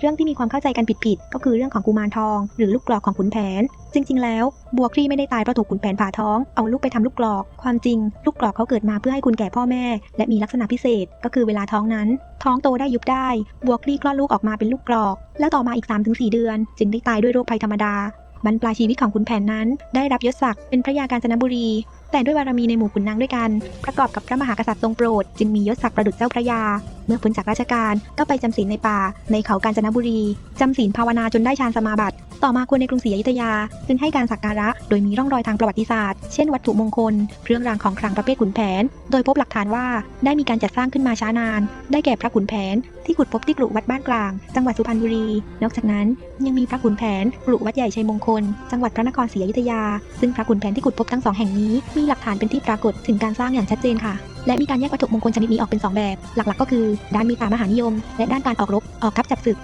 เรื่องที่มีความเข้าใจกันผิดๆก็คือเรื่องของกุมารทอง หรือลูกกรอกของขุนแผน จริง ๆ แล้ว บัวคลี่ไม่ได้ตายเพราะถูกขุนแผนผ่าท้องเอาลูกไปทำลูกกรอก ความจริง ลูกกรอกเขาเกิดมาเพื่อให้คุณแก่พ่อแม่ และมีลักษณะพิเศษ ก็คือเวลาท้องนั้น ท้องโตได้ยุบได้ บัวคลี่คลอดลูกออกมาเป็นลูกกรอก แล้วต่อมาอีก 3-4 เดือน จึงได้ตายด้วยโรคภัยธรรมดา บรรปลายชีวิตของขุนแผนนั้น ได้รับยศศักดิ์เป็นพระยากาญจนบุรี แต่ด้วยบารมีในหมู่ขุนนางด้วยกัน ประกอบกับพระมหากษัตริย์ทรงโปรด จึงมียศศักดิ์ประดุจเจ้าพระยา เมื่อพ้นจากราชการก็ไปจำศีลในป่า ในเขากาญจนบุรีจำศีลภาวนาจนได้ฌานสมาบัติ ต่อมาคนในกรุงศรีอยุธยา จึงให้การสักการะโดยมีร่องรอยทางประวัติศาสตร์ เช่นวัตถุมงคล เครื่องรางของขลังประเภทขุนแผน โดยพบหลักฐานว่าได้มีการจัดสร้างขึ้นมาช้านาน ได้แก่พระขุนแผน ที่ขุดพบที่กรุวัดบ้านกลาง จังหวัดสุพรรณบุรี นอกจากนั้นยังมีพระขุนแผนกรุวัดใหญ่ชัยมงคล จังหวัดพระนครศรีอยุธยา ซึ่งพระขุนแผนที่ขุดพบทั้งสองแห่งนี้มีหลักฐานเป็นที่ปรากฏถึงการสร้างอย่างชัดเจนค่ะและมีการแยกวัตถุมงคลชนิดนี้ออกเป็น 2 แบบ หลักๆ ก็คือ ด้านมีตามหานิยม และด้านการออกรบ ออกทัพจับศึก